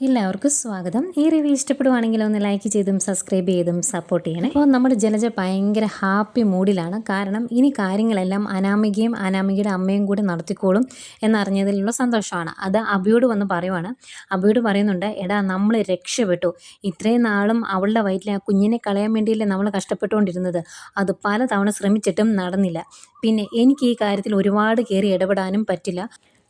എല്ലാവർക്കും സ്വാഗതം. ഈ റിവ്യൂ ഇഷ്ടപ്പെടുവാണെങ്കിൽ ഒന്ന് ലൈക്ക് ചെയ്തും സബ്സ്ക്രൈബ് ചെയ്തും സപ്പോർട്ട് ചെയ്യണേ. അപ്പോൾ നമ്മുടെ ജലജ ഭയങ്കര ഹാപ്പി മൂഡിലാണ് കാരണം ഇനി കാര്യങ്ങളെല്ലാം അനാമികയും അനാമികയുടെ അമ്മയും കൂടി നടത്തിക്കോളും എന്നറിഞ്ഞതിലുള്ള സന്തോഷമാണ്. അത് അബിയോട് വന്ന് പറയുവാണ്. അബിയോട് പറയുന്നുണ്ട് എടാ നമ്മൾ രക്ഷപ്പെട്ടു. ഇത്രയും നാളും അവളുടെ വയറ്റിലെ ആ കുഞ്ഞിനെ കളയാൻ വേണ്ടിയല്ലേ നമ്മൾ കഷ്ടപ്പെട്ടുകൊണ്ടിരുന്നത്. അത് പല തവണ ശ്രമിച്ചിട്ടും നടന്നില്ല. പിന്നെ എനിക്ക് ഈ കാര്യത്തിൽ ഒരുപാട് കയറി ഇടപെടാനും പറ്റില്ല.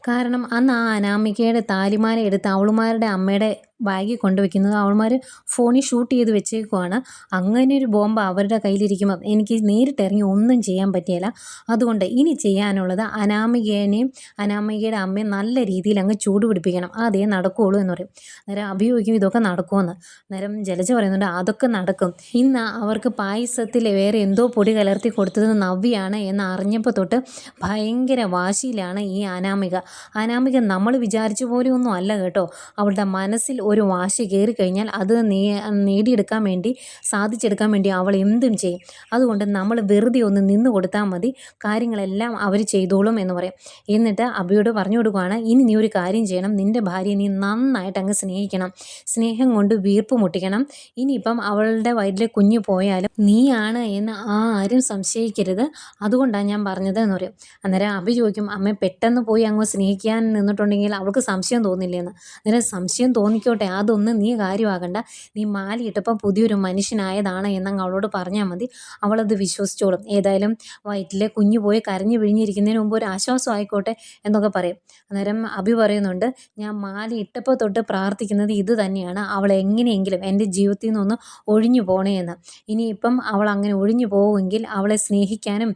കാരണം അന്ന് ആ അനാമികയുടെ താലിമാല എടുത്ത് അവളുമാരുടെ അമ്മയുടെ ബാഗിൽ കൊണ്ടുവയ്ക്കുന്നത്. അവന്മാർ ഫോണിൽ ഷൂട്ട് ചെയ്ത് വെച്ചേക്കുവാണ്. അങ്ങനെ ഒരു ബോംബ് അവരുടെ കയ്യിലിരിക്കുമ്പം എനിക്ക് നേരിട്ട് ഇറങ്ങി ഒന്നും ചെയ്യാൻ പറ്റിയില്ല. അതുകൊണ്ട് ഇനി ചെയ്യാനുള്ളത് അനാമികേനെയും അനാമികയുടെ അമ്മയും നല്ല രീതിയിൽ അങ്ങ് ചൂടുപിടിപ്പിക്കണം അതേ നടക്കുകയുള്ളൂ എന്ന് പറയും. നേരം അഭിയോഗിക്കും ഇതൊക്കെ നടക്കുമെന്ന്. നേരം ജലജ പറയുന്നുണ്ട് അതൊക്കെ നടക്കും. ഇന്ന് അവർക്ക് പായസത്തിൽ വേറെ എന്തോ പൊടി കലർത്തി കൊടുത്തത് നവ്യാണ് എന്ന് അറിഞ്ഞപ്പോൾ തൊട്ട് ഭയങ്കര വാശിയിലാണ് ഈ അനാമിക. അനാമിക നമ്മൾ വിചാരിച്ച പോലെയൊന്നും അല്ല കേട്ടോ. അവളുടെ മനസ്സിൽ ഒരു വാശി കയറി കഴിഞ്ഞാൽ അത് നേ നേടിയെടുക്കാൻ വേണ്ടി സാധിച്ചെടുക്കാൻ വേണ്ടി അവൾ എന്തും ചെയ്യും. അതുകൊണ്ട് നമ്മൾ വെറുതെ ഒന്ന് നിന്ന് കൊടുത്താൽ മതി. കാര്യങ്ങളെല്ലാം അവർ ചെയ്തോളും എന്ന് പറയും. എന്നിട്ട് അബിയോട് പറഞ്ഞു കൊടുക്കുകയാണ് ഇനി നീ ഒരു കാര്യം ചെയ്യണം. നിന്റെ ഭാര്യയെ നീ നന്നായിട്ട് അങ്ങ് സ്നേഹിക്കണം. സ്നേഹം കൊണ്ട് വീർപ്പ് മുട്ടിക്കണം. ഇനിയിപ്പം അവളുടെ വയറ്റിലെ കുഞ്ഞ് പോയാലും നീയാണ് എന്ന് ആരും സംശയിക്കരുത്. അതുകൊണ്ടാണ് ഞാൻ പറഞ്ഞത് എന്ന് പറയും. അന്നേരം അബി ചോദിക്കും അമ്മ പെട്ടെന്ന് പോയി അങ്ങ് സ്നേഹിക്കാൻ നിന്നിട്ടുണ്ടെങ്കിൽ അവൾക്ക് സംശയം തോന്നില്ലെന്ന്? അന്നേരം സംശയം തോന്നിക്കോട്ടെ അതൊന്നും നീ കാര്യമാകണ്ട. നീ മാലയിട്ടപ്പം പുതിയൊരു മനുഷ്യനായതാണ് എന്നങ്ങ് അവളോട് പറഞ്ഞാൽ മതി. അവളത് വിശ്വസിച്ചോളും. ഏതായാലും വയറ്റിലെ കുഞ്ഞു പോയി കരഞ്ഞു പിഴിഞ്ഞിരിക്കുന്നതിന് മുമ്പ് ഒരു ആശ്വാസം ആയിക്കോട്ടെ എന്നൊക്കെ പറയും. അന്നേരം അഭി പറയുന്നുണ്ട് ഞാൻ മാല ഇട്ടപ്പോൾ തൊട്ട് പ്രാർത്ഥിക്കുന്നത് ഇത് തന്നെയാണ്. അവൾ എങ്ങനെയെങ്കിലും എന്റെ ജീവിതത്തിൽ നിന്നൊന്ന് ഒഴിഞ്ഞു പോകണേ എന്ന്. ഇനിയിപ്പം അവൾ അങ്ങനെ ഒഴിഞ്ഞു പോവുമെങ്കിൽ അവളെ സ്നേഹിക്കാനും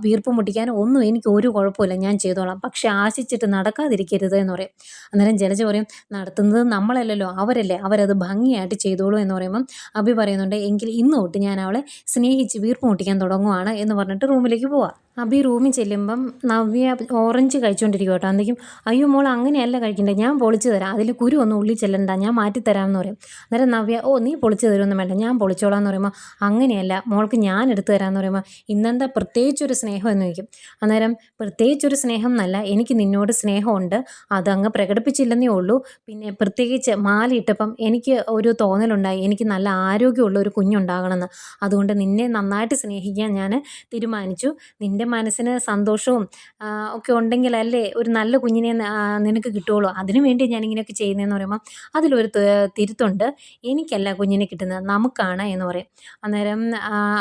വീർപ്പ് മുട്ടിക്കാനും ഒന്നും എനിക്ക് ഒരു കുഴപ്പമില്ല. ഞാൻ ചെയ്തോളാം. പക്ഷെ ആശിച്ചിട്ട് നടക്കാതിരിക്കരുത് എന്ന് പറയും. അന്നേരം ജലജ പറയും നടത്തുന്നത് നമ്മളല്ലല്ലോ അവരല്ലേ അവരത് ഭംഗിയായിട്ട് ചെയ്തോളൂ എന്ന് പറയുമ്പം അഭി പറയുന്നുണ്ട് എങ്കിൽ ഇന്ന് തൊട്ട് ഞാൻ അവളെ സ്നേഹിച്ച് വീർപ്പ് മുട്ടിക്കാൻ തുടങ്ങുവാണ് എന്ന് പറഞ്ഞിട്ട് റൂമിലേക്ക് പോവാം. അഭി റൂമിൽ ചെല്ലുമ്പം നവ്യ ഓറഞ്ച് കഴിച്ചുകൊണ്ടിരിക്കും കേട്ടോ. എന്തെങ്കിലും അയ്യോ മോൾ അങ്ങനെയല്ല കഴിക്കണ്ടേ. ഞാൻ പൊളിച്ചു തരാം. അതിൽ കുരു ഒന്നും ഉള്ളിൽ ചെല്ലണ്ട. ഞാൻ മാറ്റിത്തരാമെന്ന് പറയും. അന്നേരം നവ്യ ഓ നീ പൊളിച്ചു തരുമെന്നും വേണ്ട. ഞാൻ പൊളിച്ചോളാം എന്ന് പറയുമ്പോൾ അങ്ങനെയല്ല. മോൾക്ക് ഞാൻ എടുത്തു തരാമെന്ന് പറയുമ്പോൾ ഇന്നെന്താ പ്രത്യേകിച്ചൊരു സ്നേഹം എന്ന് ചോദിക്കും. അന്നേരം പ്രത്യേകിച്ചൊരു സ്നേഹം എന്നല്ല എനിക്ക് നിന്നോട് സ്നേഹമുണ്ട്. അതങ്ങ് പ്രകടിപ്പിച്ചില്ലെന്നേ ഉള്ളൂ. പിന്നെ പ്രത്യേകിച്ച് മാലയിട്ടപ്പം എനിക്ക് ഒരു തോന്നലുണ്ടായി. എനിക്ക് നല്ല ആരോഗ്യമുള്ള ഒരു കുഞ്ഞുണ്ടാകണമെന്ന്. അതുകൊണ്ട് നിന്നെ നന്നായിട്ട് സ്നേഹിക്കാൻ ഞാൻ തീരുമാനിച്ചു. നിന്റെ മനസ്സിന് സന്തോഷവും ഒക്കെ ഉണ്ടെങ്കിലല്ലേ ഒരു നല്ല കുഞ്ഞിനെ നിനക്ക് കിട്ടുകയുള്ളൂ. അതിനു വേണ്ടി ഞാൻ ഇങ്ങനെയൊക്കെ ചെയ്യുന്നതെന്ന് പറയുമ്പോൾ അതിലൊരു തിരുത്തുണ്ട്. എനിക്കല്ല കുഞ്ഞിനെ കിട്ടുന്നത് നമുക്കാണ് എന്ന് പറയും. അന്നേരം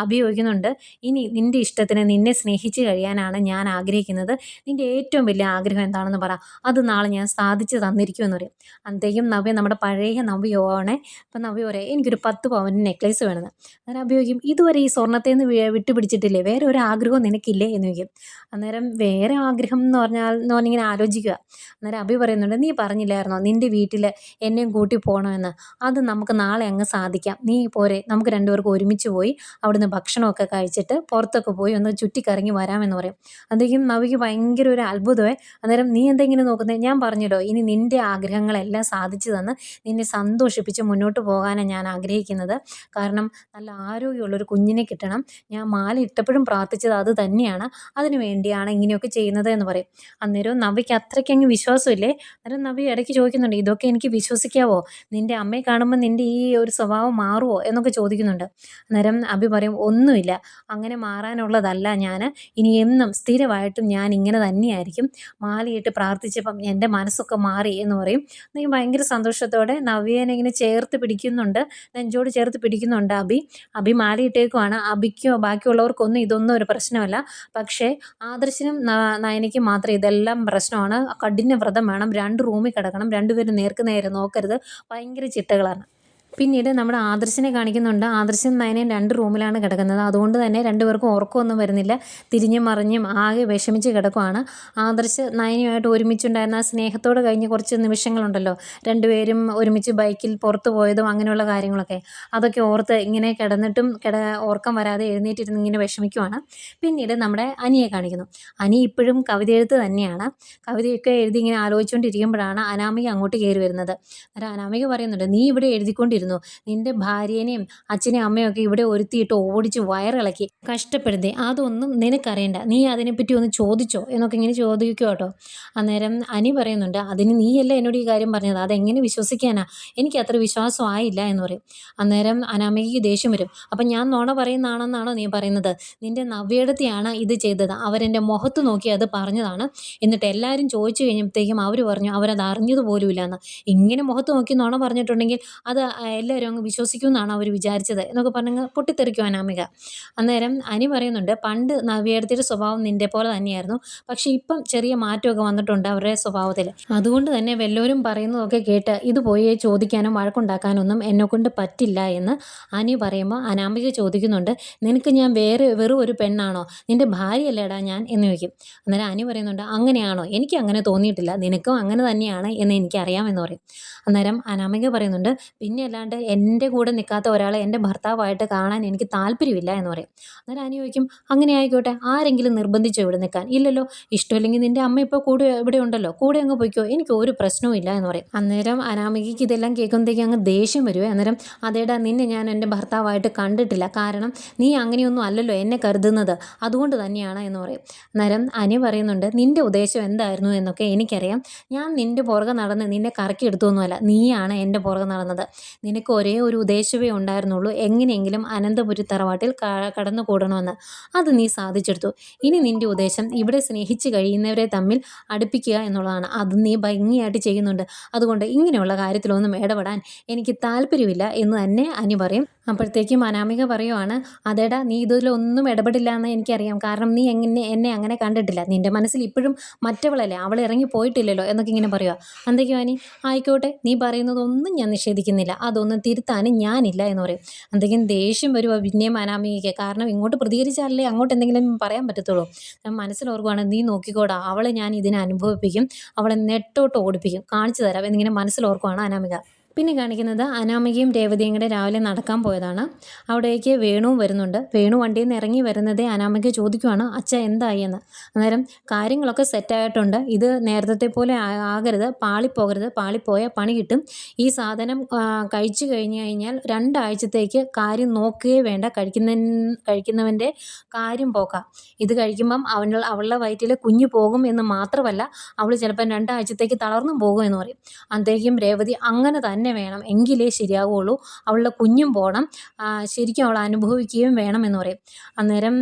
അഭിയോഗിക്കുന്നുണ്ട് ഇനി നിന്റെ ഇഷ്ടത്തിന് നിന്നെ സ്നേഹിച്ച് കഴിയാനാണ് ഞാൻ ആഗ്രഹിക്കുന്നത്. നിന്റെ ഏറ്റവും വലിയ ആഗ്രഹം എന്താണെന്ന് പറ. അത് നാളെ ഞാൻ സാധിച്ചു തന്നിരിക്കുമെന്ന് പറയും. അന്തേക്കും നവ്യ നമ്മുടെ പഴയ നവ്യമാണ് അപ്പം നവ്യ പറയാം എനിക്കൊരു പത്ത് പവൻ നെക്ലേസ് വേണമെന്ന്. അന്നേരം അഭിയോഗിക്കും ഇതുവരെ ഈ സ്വർണത്തെ വിട്ടുപിടിച്ചിട്ടില്ലേ? വേറെ ഒരു ആഗ്രഹവും നിനക്കില്ലേ? എന്ന് ചോദിക്കും അന്നേരം വേറെ ആഗ്രഹം എന്ന് പറഞ്ഞാൽ എന്ന് പറഞ്ഞിങ്ങനെ ആലോചിക്കുക. അന്നേരം അഭി പറയുന്നുണ്ട് നീ പറഞ്ഞില്ലായിരുന്നോ? നിന്റെ വീട്ടിൽ എന്നെയും കൂട്ടി പോകണമെന്ന് അത് നമുക്ക് നാളെ അങ്ങ് സാധിക്കാം. നീ പോരെ. നമുക്ക് രണ്ടുപേർക്കും ഒരുമിച്ച് പോയി അവിടുന്ന് ഭക്ഷണമൊക്കെ കഴിച്ചിട്ട് പുറത്തൊക്കെ പോയി ഒന്ന് ചുറ്റിക്കറങ്ങി വരാമെന്ന് പറയും. അതേക്കും നവിക്ക് ഭയങ്കര ഒരു അത്ഭുതമേ. അന്നേരം നീ എന്തെങ്കിലും നോക്കുന്നത് ഞാൻ പറഞ്ഞല്ലോ ഇനി നിന്റെ ആഗ്രഹങ്ങളെല്ലാം സാധിച്ചു തന്ന് നിന്നെ സന്തോഷിപ്പിച്ച് മുന്നോട്ട് പോകാനാണ് ഞാൻ ആഗ്രഹിക്കുന്നത്. കാരണം നല്ല ആരോഗ്യമുള്ളൊരു കുഞ്ഞിനെ കിട്ടണം. ഞാൻ മാല ഇട്ടപ്പോഴും പ്രാർത്ഥിച്ചത് അത് തന്നെയാണ്. അതിനു വേണ്ടിയാണ് ഇങ്ങനെയൊക്കെ ചെയ്യുന്നത് എന്ന് പറയും. അന്നേരം നവിക്ക് അത്രയ്ക്ക് അങ്ങ് വിശ്വാസമില്ലേ? അന്നേരം നവി ഇടയ്ക്ക് ചോദിക്കുന്നുണ്ട് ഇതൊക്കെ എനിക്ക് വിശ്വസിക്കാവോ? നിന്റെ അമ്മയെ കാണുമ്പോൾ നിന്റെ ഈ ഒരു സ്വഭാവം മാറുമോ എന്നൊക്കെ ചോദിക്കുന്നുണ്ട്. അന്നേരം അഭി പറയും ഒന്നുമില്ല. അങ്ങനെ മാറാനുള്ളതല്ല ഞാൻ ഇനി എന്നും സ്ഥിരമായിട്ടും ഞാൻ ഇങ്ങനെ തന്നെയായിരിക്കും. മാലിയിട്ട് പ്രാർത്ഥിച്ചപ്പം എന്റെ മനസ്സൊക്കെ മാറി എന്ന് പറയും. നീ ഭയങ്കര സന്തോഷത്തോടെ നവ്യേനെ ഇങ്ങനെ ചേർത്ത് പിടിക്കുന്നുണ്ട്. നെഞ്ചോട് ചേർത്ത് പിടിക്കുന്നുണ്ട് അഭി. അഭി മാലയിട്ടേക്കുവാണ്. അഭിക്കോ ബാക്കിയുള്ളവർക്കൊന്നും ഇതൊന്നും ഒരു പ്രശ്നമല്ല. പക്ഷേ ആദർശിനും നയനയ്ക്കും മാത്രം ഇതെല്ലാം പ്രശ്നമാണ്. കഠിന വ്രതം വേണം. രണ്ട് റൂമിൽ കിടക്കണം. രണ്ടുപേരും നേർക്ക് നേരെ നോക്കരുത്. ഭയങ്കര ചിട്ടകളാണ്. പിന്നീട് നമ്മുടെ ആദർശിനെ കാണിക്കുന്നുണ്ട്. ആദർശൻ നയനയും രണ്ട് റൂമിലാണ് കിടക്കുന്നത്. അതുകൊണ്ട് തന്നെ രണ്ടുപേർക്കും ഉറക്കമൊന്നും വരുന്നില്ല. തിരിഞ്ഞും മറിഞ്ഞും ആകെ വിഷമിച്ച് കിടക്കുവാണ്. ആദർശ് നയനയുമായിട്ട് ഒരുമിച്ചുണ്ടായിരുന്ന ആ സ്നേഹത്തോട് കഴിഞ്ഞ് കുറച്ച് നിമിഷങ്ങളുണ്ടല്ലോ. രണ്ടുപേരും ഒരുമിച്ച് ബൈക്കിൽ പുറത്തു പോയതും അങ്ങനെയുള്ള കാര്യങ്ങളൊക്കെ. അതൊക്കെ ഓർത്ത് ഇങ്ങനെ കിടന്നിട്ടും കിട ഓർക്കം വരാതെ എഴുന്നേറ്റിരുന്ന് ഇങ്ങനെ വിഷമിക്കുവാണ്. പിന്നീട് നമ്മുടെ അനിയെ കാണിക്കുന്നു. അനി ഇപ്പോഴും കവിത എഴുത്ത് തന്നെയാണ്. കവിതയൊക്കെ എഴുതി ഇങ്ങനെ ആലോചിച്ചുകൊണ്ടിരിക്കുമ്പോഴാണ് അനാമിക അങ്ങോട്ട് കയറി വരുന്നത്. അനാമിക പറയുന്നുണ്ട് നീ ഇവിടെ എഴുതിക്കൊണ്ടിരുന്നു? ചെയ്തിരുന്നു. നിന്റെ ഭാര്യേനെയും അച്ഛനെയും അമ്മയും ഒക്കെ ഇവിടെ ഒരുത്തിയിട്ട് ഓടിച്ച് വയറിളക്കി. കഷ്ടപ്പെടുത്തി അതൊന്നും നിനക്കറിയണ്ട. നീ അതിനെപ്പറ്റി ഒന്ന് ചോദിച്ചോ? എന്നൊക്കെ ഇങ്ങനെ ചോദിക്കുക കേട്ടോ. അന്നേരം അനി പറയുന്നുണ്ട് അതിന് നീയല്ല എന്നോട് ഈ കാര്യം പറഞ്ഞത്? അതെങ്ങനെ വിശ്വസിക്കാനാ? എനിക്ക് അത്ര വിശ്വാസം ആയില്ല എന്ന് പറയും. അന്നേരം അനാമയ്ക്ക് ദേഷ്യം വരും. അപ്പം ഞാൻ നോണ പറയുന്നതാണെന്നാണോ നീ പറയുന്നത്? നിന്റെ നവ്യടത്തെയാണ് ഇത് ചെയ്തത്. അവരെന്റെ മുഖത്ത് നോക്കി അത് പറഞ്ഞതാണ്. എന്നിട്ട് എല്ലാവരും ചോദിച്ചു കഴിഞ്ഞപ്പോഴത്തേക്കും അവർ പറഞ്ഞു അവരത് അറിഞ്ഞത് പോലുമില്ല എന്ന് ഇങ്ങനെ മുഖത്ത് നോക്കി നോണ പറഞ്ഞിട്ടുണ്ടെങ്കിൽ അത് എല്ലാവരും അങ്ങ് വിശ്വസിക്കുമെന്നാണ് അവർ വിചാരിച്ചത് എന്നൊക്കെ പറഞ്ഞങ്ങ് പൊട്ടിത്തെറിക്കും അനാമിക അന്നേരം അനി പറയുന്നുണ്ട് പണ്ട് നവ്യടത്തിയുടെ സ്വഭാവം നിന്റെ പോലെ തന്നെയായിരുന്നു. പക്ഷേ ഇപ്പം ചെറിയ മാറ്റമൊക്കെ വന്നിട്ടുണ്ട് അവരുടെ സ്വഭാവത്തിൽ. അതുകൊണ്ട് തന്നെ വല്ലവരും പറയുന്നതൊക്കെ കേട്ട് ഇത് പോയി ചോദിക്കാനും വഴക്കുണ്ടാക്കാനൊന്നും എന്നെക്കൊണ്ട് പറ്റില്ല എന്ന് അനി പറയുമ്പോൾ അനാമിക ചോദിക്കുന്നുണ്ട് നിനക്ക് ഞാൻ വേറെ വെറും ഒരു പെണ്ണാണോ? നിന്റെ ഭാര്യയല്ലേടാ ഞാൻ? എന്ന് ചോദിക്കും. അന്നേരം അനി പറയുന്നുണ്ട് അങ്ങനെയാണോ? എനിക്ക് അങ്ങനെ തോന്നിയിട്ടില്ല. നിനക്കും അങ്ങനെ തന്നെയാണ് എന്ന് എനിക്കറിയാമെന്ന് പറയും. അന്നേരം അനാമിക പറയുന്നുണ്ട് പിന്നെ എന്റെ കൂടെ നിൽക്കാത്ത ഒരാളെ എന്റെ ഭർത്താവായിട്ട് കാണാൻ എനിക്ക് താല്പര്യമില്ല എന്ന് പറയും. അന്നേരം അനി ചോദിക്കും അങ്ങനെ ആയിക്കോട്ടെ ആരെങ്കിലും നിർബന്ധിച്ചോ ഇവിടെ നിൽക്കാൻ? ഇല്ലല്ലോ ഇഷ്ടമില്ലെങ്കിൽ നിന്റെ അമ്മ ഇപ്പോൾ കൂടെ ഇവിടെ ഉണ്ടല്ലോ കൂടെ അങ്ങ് പോയിക്കോ എനിക്ക് ഒരു പ്രശ്നവും ഇല്ല എന്ന് പറയും. അന്നേരം അനാമികയ്ക്ക് ഇതെല്ലാം കേൾക്കുമ്പോഴത്തേക്ക് അങ്ങ് ദേഷ്യം വരുവേ. അന്നേരം അതേടാ നിന്നെ ഞാൻ എന്റെ ഭർത്താവായിട്ട് കണ്ടിട്ടില്ല. കാരണം നീ അങ്ങനെയൊന്നും അല്ലല്ലോ എന്നെ കരുതുന്നത്. അതുകൊണ്ട് തന്നെയാണ് എന്ന് പറയും. അന്നേരം അനി പറയുന്നുണ്ട് നിന്റെ ഉദ്ദേശം എന്തായിരുന്നു എന്നൊക്കെ എനിക്കറിയാം. ഞാൻ നിന്റെ പുറകെ നടന്ന് നിന്നെ കറക്കി എടുത്തൊന്നുമല്ല നീയാണ് എന്റെ പുറകെ നടന്നത്. നിനക്ക് ഒരേ ഒരു ഉദ്ദേശമേ ഉണ്ടായിരുന്നുള്ളൂ. എങ്ങനെയെങ്കിലും അനന്തപുരി തറവാട്ടിൽ കടന്നു കൂടണമെന്ന് അത് നീ സാധിച്ചെടുത്തു. ഇനി നിന്റെ ഉദ്ദേശം ഇവിടെ സ്നേഹിച്ച് കഴിയുന്നവരെ തമ്മിൽ അടുപ്പിക്കുക എന്നുള്ളതാണ്. അത് നീ ഭംഗിയായിട്ട് ചെയ്യുന്നുണ്ട്. അതുകൊണ്ട് ഇങ്ങനെയുള്ള കാര്യത്തിലൊന്നും ഇടപെടാൻ എനിക്ക് താല്പര്യമില്ല എന്ന് തന്നെ അനി പറയും. അപ്പോഴത്തേക്കും അനാമിക പറയുവാണ് അതേടാ നീ ഇതിലൊന്നും ഇടപെടില്ല എന്ന് എനിക്കറിയാം. കാരണം നീ എങ്ങനെ എന്നെ അങ്ങനെ കണ്ടിട്ടില്ല. നിന്റെ മനസ്സിൽ ഇപ്പോഴും മറ്റവളല്ലേ? അവൾ ഇറങ്ങി പോയിട്ടില്ലല്ലോ എന്നൊക്കെ ഇങ്ങനെ പറയുക എന്തൊക്കെയോ അനി? ആയിക്കോട്ടെ നീ പറയുന്നതൊന്നും ഞാൻ നിഷേധിക്കുന്നില്ല. അതൊന്നും തിരുത്താനും ഞാനില്ല എന്ന് പറയും. എന്തെങ്കിലും ദേഷ്യം വരുമോ പിന്നെയും അനാമികയ്ക്ക്? കാരണം ഇങ്ങോട്ട് പ്രതികരിച്ചാലല്ലേ അങ്ങോട്ട് എന്തെങ്കിലും പറയാൻ പറ്റത്തുള്ളൂ. മനസ്സിലോർക്കുവാണ് നീ നോക്കിക്കോടാ അവളെ ഞാൻ ഇതിനെ അനുഭവിപ്പിക്കും അവളെ നെട്ടോട്ട് ഓടിപ്പിക്കും. കാണിച്ചു തരാം എന്നിങ്ങനെ മനസ്സിലോർക്കുവാണ് അനാമിക. പിന്നെ കാണിക്കുന്നത് അനാമികയും രേവതിയും കൂടെ രാവിലെ നടക്കാൻ പോയതാണ്. അവിടേക്ക് വേണുവും വരുന്നുണ്ട്. വേണു വണ്ടിയിൽ നിന്ന് ഇറങ്ങി വരുന്നതേ അനാമിക ചോദിക്കുവാണ് അച്ഛ എന്തായി എന്ന്? അന്നേരം കാര്യങ്ങളൊക്കെ സെറ്റായിട്ടുണ്ട് ഇത് നേരത്തെ പോലെ ആകരുത്. പാളിപ്പോകരുത്. പാളിപ്പോയാൽ പണി കിട്ടും. ഈ സാധനം കഴിച്ചു കഴിഞ്ഞു കഴിഞ്ഞാൽ രണ്ടാഴ്ചത്തേക്ക് കാര്യം നോക്കുകയേ വേണ്ട. കഴിക്കുന്ന കഴിക്കുന്നവന്റെ കാര്യം പോക്കാം. ഇത് കഴിക്കുമ്പം അവൻ അവളുടെ വയറ്റിൽ കുഞ്ഞു പോകും എന്ന് മാത്രമല്ല അവൾ ചിലപ്പം രണ്ടാഴ്ചത്തേക്ക് തളർന്നും പോകും എന്ന് പറയും. അന്തേക്കും രേവതി അങ്ങനെ തന്നെ വേണം. എങ്കിലേ ശരിയാവുള്ളൂ അവളുടെ കുഞ്ഞും പോകണം ശരിക്കും അവൾ അനുഭവിക്കുകയും വേണം എന്ന് പറയും. അന്നേരം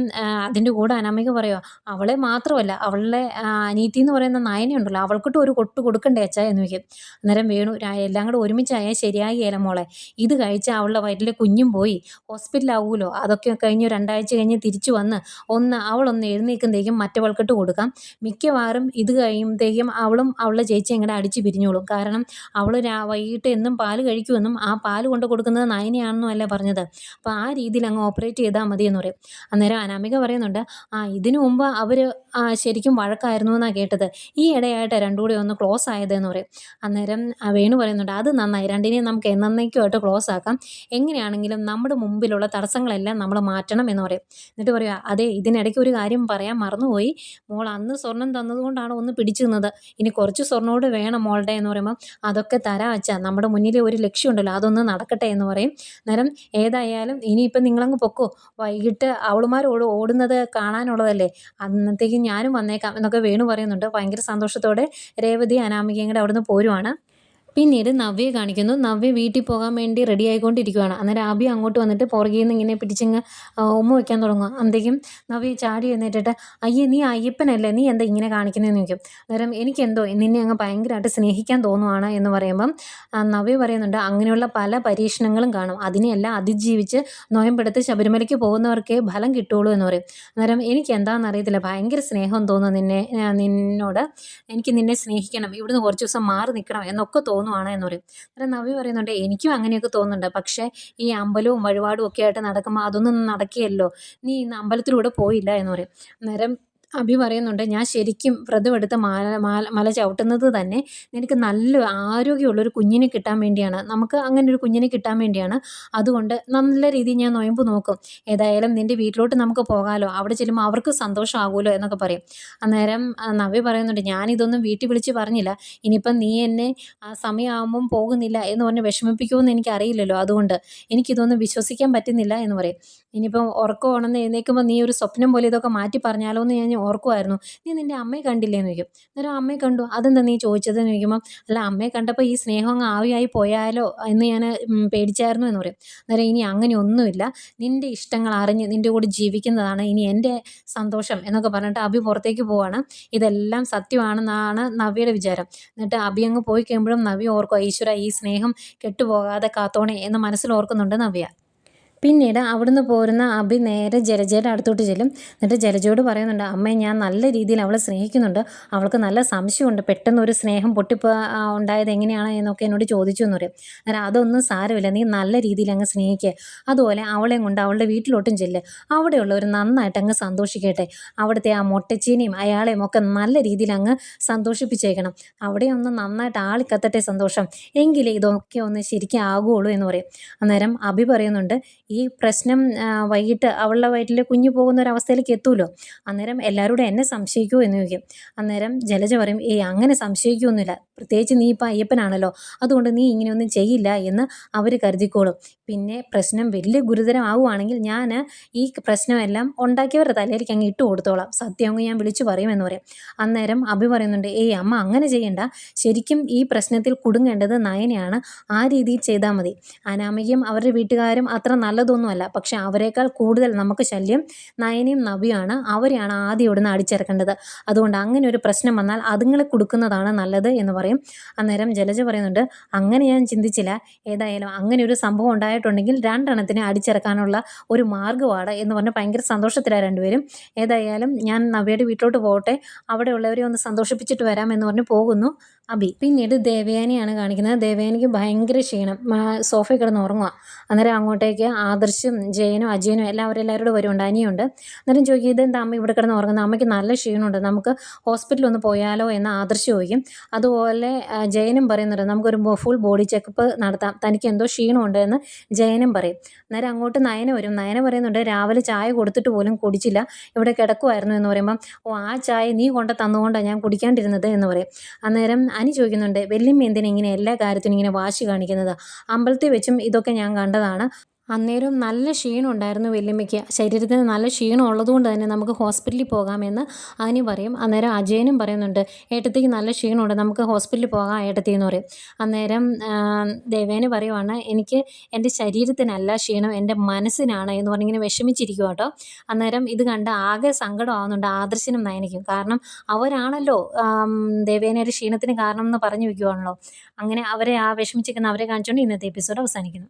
അതിന്റെ കൂടെ അനാമിക പറയുക അവളെ മാത്രമല്ല അവളുടെ അനീതി എന്ന് പറയുന്ന നയനയുണ്ടല്ലോ അവൾക്കിട്ട് ഒരു കൊട്ട് കൊടുക്കണ്ടേ അച്ഛ? എന്ന് വയ്ക്കും അന്നേരം വേണു "രാ- എല്ലാം കൂടെ ഒരുമിച്ചായാൽ ശരിയാകിയല്ല മോളെ. ഇത് കഴിച്ച് അവളുടെ വയറ്റിലെ കുഞ്ഞും പോയി. ഹോസ്പിറ്റലാവുമല്ലോ. അതൊക്കെ കഴിഞ്ഞ് രണ്ടാഴ്ച കഴിഞ്ഞ് തിരിച്ചു വന്ന് ഒന്ന് അവളൊന്ന് എഴുന്നേൽക്കുമ്പോഴേക്കും മറ്റവൾക്കിട്ട് കൊടുക്കാം. മിക്കവാറും ഇത് കഴിയുമ്പോഴത്തേക്കും അവളും അവളുടെ ചേച്ചി ഇങ്ങനെ അടിച്ച് പിരിഞ്ഞോളും. കാരണം അവൾ വൈകിട്ട് എന്നും പാൽ കഴിക്കുമെന്നും ആ പാൽ കൊണ്ട് കൊടുക്കുന്നത് നയനയാണെന്നും അല്ല പറഞ്ഞത്. അപ്പോൾ ആ രീതിയിൽ അങ്ങ് ഓപ്പറേറ്റ് ചെയ്താൽ മതി എന്ന് പറയും. അന്നേരം അനാമിക പറയുന്നുണ്ട് ആ ഇതിനു മുമ്പ് അവർ ശരിക്കും വഴക്കായിരുന്നു എന്നാണ് കേട്ടത്. ഈ ഇടയായിട്ട് രണ്ടും കൂടി ഒന്ന് ക്ലോസ് ആയതെന്ന് പറയും. അന്നേരം വേണു പറയുന്നുണ്ട് അത് നന്നായി. രണ്ടിനെയും നമുക്ക് എന്നേക്കുമായിട്ട് ക്ലോസ് ആക്കാം. എങ്ങനെയാണെങ്കിലും നമ്മുടെ മുമ്പിലുള്ള തടസ്സങ്ങളെല്ലാം നമ്മൾ മാറ്റണം എന്ന് പറയും. എന്നിട്ട് പറയുക അതെ ഇതിനിടയ്ക്ക് ഒരു കാര്യം പറയാൻ മറന്നുപോയി. മോൾ അന്ന് സ്വർണം തന്നതുകൊണ്ടാണ് ഒന്ന് പിടിച്ചു നിന്നത് ഇനി കുറച്ച് സ്വർണോട് വേണം മോളുടെ എന്ന് പറയുമ്പോൾ അതൊക്കെ തരാ വെച്ചാൽ നമ്മുടെ മുന്നിൽ ഒരു ലക്ഷ്യമുണ്ടല്ലോ അതൊന്ന് നടക്കട്ടെ എന്ന് പറയും. അന്നേരം ഏതായാലും ഇനിയിപ്പം നിങ്ങളങ്ങ് പൊക്കോ. വൈകിട്ട് അവളുമാർ ഓട് ഓടുന്നത് കാണാനുള്ളതല്ലേ? അന്നത്തേക്ക് ഞാനും വന്നേക്കാം എന്നൊക്കെ വേണു പറയുന്നുണ്ട്. ഭയങ്കര സന്തോഷത്തോടെ രേവതി അനാമികയും കൂടെ അവിടുന്ന് പോരുവാണ്. പിന്നീട് നവ്യയെ കാണിക്കുന്നു. നവ്യ വീട്ടിൽ പോകാൻ വേണ്ടി റെഡി ആയിക്കൊണ്ടിരിക്കുകയാണ് അന്നേരം ആബി അങ്ങോട്ട് വന്നിട്ട് പുറകിൽ നിന്ന് ഇങ്ങനെ പിടിച്ചിങ്ങ് ഉമ്മ വയ്ക്കാൻ തുടങ്ങും അന്തേക്കും നവ്യ ചാടി എഴുന്നേറ്റിട്ട് അയ്യേ നീ അയ്യപ്പനല്ലേ? നീ എന്താ ഇങ്ങനെ കാണിക്കുന്നതെന്ന് ചോദിക്കും. അന്നേരം എനിക്കെന്തോ നിന്നെ അങ്ങ് ഭയങ്കരമായിട്ട് സ്നേഹിക്കാൻ തോന്നുവാണ് എന്ന് പറയുമ്പം നവ്യ പറയുന്നുണ്ട് അങ്ങനെയുള്ള പല പരീക്ഷണങ്ങളും കാണും. അതിനെയെല്ലാം അതിജീവിച്ച് നോയമ്പെടുത്ത് ശബരിമലയ്ക്ക് പോകുന്നവർക്കേ ഫലം കിട്ടുള്ളൂ എന്ന് പറയും. അന്നേരം എനിക്ക് എന്താണെന്ന് അറിയത്തില്ല ഭയങ്കര സ്നേഹം തോന്നുന്നു നിന്നെ നിന്നോട്. എനിക്ക് നിന്നെ സ്നേഹിക്കണം. ഇവിടുന്ന് കുറച്ച് ദിവസം മാറി നിൽക്കണം എന്നൊക്കെ തോന്നുവാണ് എന്ന് പറയും അന്നേരം നവ്യ പറയുന്നുണ്ട് എനിക്കും അങ്ങനെയൊക്കെ തോന്നുന്നുണ്ട്. പക്ഷേ ഈ അമ്പലവും വഴിപാടും ഒക്കെ ആയിട്ട് നടക്കുമ്പോൾ അതൊന്നും നടക്കുകയല്ലോ നീ ഇന്ന് അമ്പലത്തിലൂടെ പോയില്ല എന്ന് പറയും. അന്നേരം അഭി പറയുന്നുണ്ട് ഞാൻ ശരിക്കും വ്രതം എടുത്ത് മാല മാല മല ചവിട്ടുന്നത് തന്നെ നിനക്ക് നല്ല ആരോഗ്യമുള്ളൊരു കുഞ്ഞിനെ കിട്ടാൻ വേണ്ടിയാണ്. നമുക്ക് അങ്ങനെ ഒരു കുഞ്ഞിനെ കിട്ടാൻ വേണ്ടിയാണ്. അതുകൊണ്ട് നല്ല രീതിയിൽ ഞാൻ നൊയമ്പ് നോക്കും. ഏതായാലും നിന്റെ വീട്ടിലോട്ട് നമുക്ക് പോകാമല്ലോ അവിടെ ചെല്ലുമ്പോൾ അവർക്ക് സന്തോഷമാകുമല്ലോ എന്നൊക്കെ പറയും. അന്നേരം നവ്യ പറയുന്നുണ്ട് ഞാനിതൊന്നും വീട്ടിൽ വിളിച്ച് പറഞ്ഞില്ല. ഇനിയിപ്പം നീ എന്നെ ആ സമയമാകുമ്പം പോകുന്നില്ല എന്ന് പറഞ്ഞ് വിഷമിപ്പിക്കുമെന്ന് എനിക്കറിയില്ലല്ലോ. അതുകൊണ്ട് എനിക്കിതൊന്നും വിശ്വസിക്കാൻ പറ്റുന്നില്ല എന്ന് പറയും. ഇനിയിപ്പം ഉറക്കം ഉണന്ന് എഴുന്നേൽക്കുമ്പോൾ നീ ഒരു സ്വപ്നം പോലെ ഇതൊക്കെ മാറ്റി പറഞ്ഞാലോ എന്ന് ഞാൻ ഓർക്കുമായിരുന്നു നീ നിന്റെ അമ്മയെ കണ്ടില്ലേന്ന് ചോദിക്കും. അന്നേരം അമ്മയെ കണ്ടു. അതെന്താ നീ ചോദിച്ചതെന്ന് ചോദിക്കുമ്പോൾ അല്ല അമ്മയെ കണ്ടപ്പോൾ ഈ സ്നേഹം അങ്ങ് ആവിയായി പോയാലോ എന്ന് ഞാൻ പേടിച്ചായിരുന്നു എന്ന് പറയും. അന്നേരം ഇനി അങ്ങനെ ഒന്നുമില്ല. നിന്റെ ഇഷ്ടങ്ങൾ അറിഞ്ഞ് നിന്റെ കൂടെ ജീവിക്കുന്നതാണ് ഇനി എന്റെ സന്തോഷം എന്നൊക്കെ പറഞ്ഞിട്ട് അഭി പുറത്തേക്ക് പോവാണ്. ഇതെല്ലാം സത്യമാണെന്നാണ് നവ്യയുടെ വിചാരം. എന്നിട്ട് അഭി അങ്ങ് പോയി കഴിയുമ്പോഴും നവ്യ ഓർക്കും ഈശ്വര ഈ സ്നേഹം കെട്ടുപോകാതെ കാത്തോണേ എന്ന് മനസ്സിൽ ഓർക്കുന്നുണ്ട് നവ്യ. പിന്നീട് അവിടുന്ന് പോരുന്ന അഭി നേരെ ജലജയുടെ അടുത്തോട്ട് ചെല്ലും. എന്നിട്ട് ജലജയോട് പറയുന്നുണ്ട് അമ്മേ ഞാൻ നല്ല രീതിയിൽ അവളെ സ്നേഹിക്കുന്നുണ്ട്. അവൾക്ക് നല്ല സംശയമുണ്ട്. പെട്ടെന്ന് ഒരു സ്നേഹം പൊട്ടിപ്പോ ഉണ്ടായത് എങ്ങനെയാണ് എന്നൊക്കെ എന്നോട് ചോദിച്ചു എന്ന് പറയും. അന്നേരം അതൊന്നും സാരമില്ല. നീ നല്ല രീതിയിൽ അങ്ങ് സ്നേഹിക്കുക അതുപോലെ അവളെയും കൊണ്ട് അവളുടെ വീട്ടിലോട്ടും ചെല്ല്. അവിടെയുള്ളവർ നന്നായിട്ട് അങ്ങ് സന്തോഷിക്കട്ടെ. അവിടുത്തെ ആ മൊട്ടച്ചീനിയും അയാളെയും ഒക്കെ നല്ല രീതിയിൽ അങ്ങ് സന്തോഷിപ്പിച്ചേക്കണം. അവിടെ ഒന്ന് നന്നായിട്ട് ആളിക്കത്തട്ടെ സന്തോഷം. എങ്കിലേ ഇതൊക്കെ ഒന്ന് ശരിക്കും ആകുള്ളൂ എന്ന് പറയും. അന്നേരം അഭി പറയുന്നുണ്ട് ഈ പ്രശ്നം വൈകിട്ട് അവളുടെ വയറ്റിൽ കുഞ്ഞു പോകുന്ന ഒരു അവസ്ഥയിലേക്ക് എത്തുമല്ലോ അന്നേരം എല്ലാവരോടും എന്നെ സംശയിക്കുമോ എന്ന് ചോദിക്കും. അന്നേരം ജലജ പറയും ഏയ് അങ്ങനെ സംശയിക്കുമൊന്നുമില്ല പ്രത്യേകിച്ച് നീ ഇപ്പം അയ്യപ്പനാണല്ലോ. അതുകൊണ്ട് നീ ഇങ്ങനെയൊന്നും ചെയ്യില്ല എന്ന് അവർ കരുതിക്കോളും. പിന്നെ പ്രശ്നം വലിയ ഗുരുതരമാവുകയാണെങ്കിൽ ഞാൻ ഈ പ്രശ്നമെല്ലാം ഉണ്ടാക്കിയവരുടെ തലയിലേക്ക് അങ്ങ് ഇട്ട് കൊടുത്തോളാം. സത്യം അങ്ങ് ഞാൻ വിളിച്ചു പറയുമെന്ന് പറയും. അന്നേരം അഭി പറയുന്നുണ്ട് ഏയ് അമ്മ അങ്ങനെ ചെയ്യണ്ട. ശരിക്കും ഈ പ്രശ്നത്തിൽ കുടുങ്ങേണ്ടത് നയനയാണ്. ആ രീതിയിൽ ചെയ്താൽ മതി. അനാമികയും അവരുടെ വീട്ടുകാരും അത്ര നല്ലതൊന്നുമല്ല. പക്ഷെ അവരെക്കാൾ കൂടുതൽ നമുക്ക് ശല്യം നയനയും നവിയാണ് അവരെയാണ് ആദ്യം ഇവിടുന്ന് അടിച്ചിറക്കേണ്ടത്. അതുകൊണ്ട് അങ്ങനെ ഒരു പ്രശ്നം വന്നാൽ അതുങ്ങളെ കൊടുക്കുന്നതാണ് നല്ലത് എന്ന് പറയും. അന്നേരം ജലജ പറയുന്നുണ്ട് അങ്ങനെ ഞാൻ ചിന്തിച്ചില്ല. ഏതായാലും അങ്ങനെ ഒരു സംഭവം ഉണ്ടായിട്ടുണ്ടെങ്കിൽ രണ്ടെണ്ണത്തിനെ അടിച്ചിറക്കാനുള്ള ഒരു മാർഗമാണ് എന്ന് പറഞ്ഞ് ഭയങ്കര സന്തോഷത്തിലാണ് രണ്ടുപേരും. ഏതായാലും ഞാൻ നവ്യയുടെ വീട്ടിലോട്ട് പോകട്ടെ. അവിടെയുള്ളവരെ ഒന്ന് സന്തോഷിപ്പിച്ചിട്ട് വരാം എന്ന് പറഞ്ഞ് പോകുന്നു. അബി. പിന്നീട് ദേവയാനിയാണ് കാണിക്കുന്നത്. ദേവയാനിക്ക് ഭയങ്കര ക്ഷീണം. സോഫയിൽ കിടന്ന് ഉറങ്ങുക അന്നേരം അങ്ങോട്ടേക്ക് ആദർശും ജയനും അജയനും എല്ലാവരും എല്ലാവരോടും വരുമുണ്ട്. അനിയുണ്ട്. അന്നേരം ചോദിക്കും ഇതെന്താ അമ്മ ഇവിടെ കിടന്ന് ഉറങ്ങുന്നത്? അമ്മയ്ക്ക് നല്ല ക്ഷീണമുണ്ട്. നമുക്ക് ഹോസ്പിറ്റലിൽ ഒന്ന് പോയാലോ? എന്ന് ആദർശ് ചോദിക്കും. അതുപോലെ ജയനും പറയുന്നുണ്ട് നമുക്കൊരു ഫുൾ ബോഡി ചെക്കപ്പ് നടത്താം. തനിക്ക് എന്തോ ക്ഷീണമുണ്ട് എന്ന് ജയനും പറയും. അന്നേരം അങ്ങോട്ട് നയന വരും. നയന പറയുന്നുണ്ട് രാവിലെ ചായ കൊടുത്തിട്ട് പോലും കുടിച്ചില്ല. ഇവിടെ കിടക്കുമായിരുന്നു എന്ന് പറയുമ്പം ഓ ആ ചായ നീ കൊണ്ട് തന്നുകൊണ്ടാണ് ഞാൻ കുടിക്കാണ്ടിരുന്നത് എന്ന് പറയും. അന്നേരം അനി ചോദിക്കുന്നുണ്ട് വെല്ലിമ്മ എന്തിനാ ഇങ്ങനെ എല്ലാ കാര്യത്തിനും ഇങ്ങനെ വാശി കാണിക്കുന്നത്? അമ്പലത്തിൽ വെച്ചും ഇതൊക്കെ ഞാൻ കണ്ടതാണ്. അന്നേരം നല്ല ക്ഷീണം ഉണ്ടായിരുന്നു വല്യമ്മയ്ക്ക്. ശരീരത്തിന് നല്ല ക്ഷീണം ഉള്ളതുകൊണ്ട് തന്നെ നമുക്ക് ഹോസ്പിറ്റലിൽ പോകാമെന്ന് അനി പറയും. അന്നേരം അജയനും പറയുന്നുണ്ട് ഏട്ടത്തേക്ക് നല്ല ക്ഷീണമുണ്ട് നമുക്ക് ഹോസ്പിറ്റലിൽ പോകാം ഏട്ടത്തി എന്ന് പറയും. അന്നേരം ദേവേന പറയുവാണ് എനിക്ക് എന്റെ ശരീരത്തിനല്ല ക്ഷീണം എന്റെ മനസ്സിനാണ് എന്ന് പറഞ്ഞിങ്ങനെ വിഷമിച്ചിരിക്കും കേട്ടോ. അന്നേരം ഇത് കണ്ട് ആകെ സങ്കടമാവുന്നുണ്ട് ആദർശനും നയനിക്കും കാരണം അവരാണല്ലോ ദേവേനയുടെ ക്ഷീണത്തിന് കാരണം എന്ന് പറഞ്ഞു വയ്ക്കുവാണല്ലോ. അങ്ങനെ അവരെ ആ വിഷമിച്ചിരിക്കുന്ന അവരെ കാണിച്ചുകൊണ്ട് ഇന്നത്തെ എപ്പിസോഡ് അവസാനിക്കുന്നു.